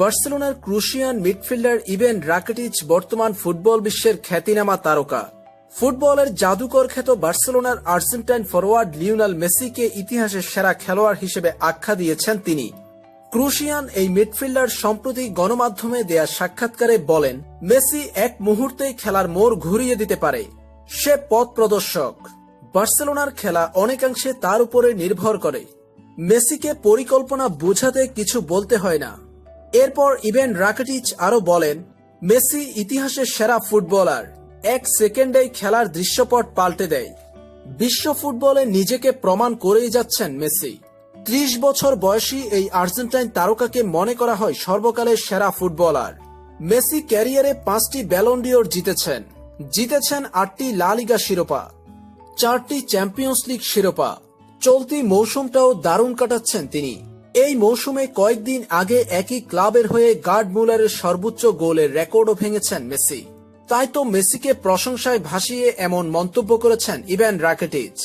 বার্সেলোনার ক্রুশিয়ান midfielder even রাকেটিচ বর্তমান football বিশ্বের খ্যাতিনামা তারকা। ফুটবলের জাদুকর খ্যাত বার্সেলোনার আর্জেন্টাইন ফরওয়ার্ড লিওনাল মেসিকে ইতিহাসের সেরা খেলোয়াড় হিসেবে আখ্যা দিয়েছেন তিনি। ক্রুশিয়ান এই মিডফিল্ডার সম্প্রতি গণমাধ্যমে দেয়া সাক্ষাৎকারে বলেন, মেসি এক মুহূর্তেই খেলার মোড় ঘুরিয়ে দিতে পারে। সে পথ প্রদর্শক। বার্সেলোনার খেলা অনেকাংশে তার উপরে নির্ভর করে। মেসিকে পরিকল্পনা বোঝাতে কিছু বলতে হয় না। এরপর ইভেন রাকেটিচ আরও বলেন, মেসি ইতিহাসের সেরা ফুটবলার। এক সেকেন্ডেই খেলার দৃশ্যপট পাল্টে দেয়। বিশ্ব ফুটবলে নিজেকে প্রমাণ করেই যাচ্ছেন মেসি। ত্রিশ বছর বয়সী এই আর্জেন্টাইন তারকাকে মনে করা হয় সর্বকালের সেরা ফুটবলার। মেসি ক্যারিয়ারে পাঁচটি ব্যালন্ডিওর জিতেছেন। জিতেছেন আটটি লা লিগা শিরোপা, চারটি চ্যাম্পিয়ন্স লিগ শিরোপা। চলতি মৌসুমটাও দারুণ কাটাচ্ছেন তিনি। এই মৌসুমে কয়েকদিন আগে একই ক্লাবের হয়ে গার্ড মুলারের সর্বোচ্চ গোলের রেকর্ডও ভেঙেছেন মেসি। তাই তো মেসিকে প্রশংসায় ভাসিয়ে এমন মন্তব্য করেছেন ইভ্যান রাকেটিচ।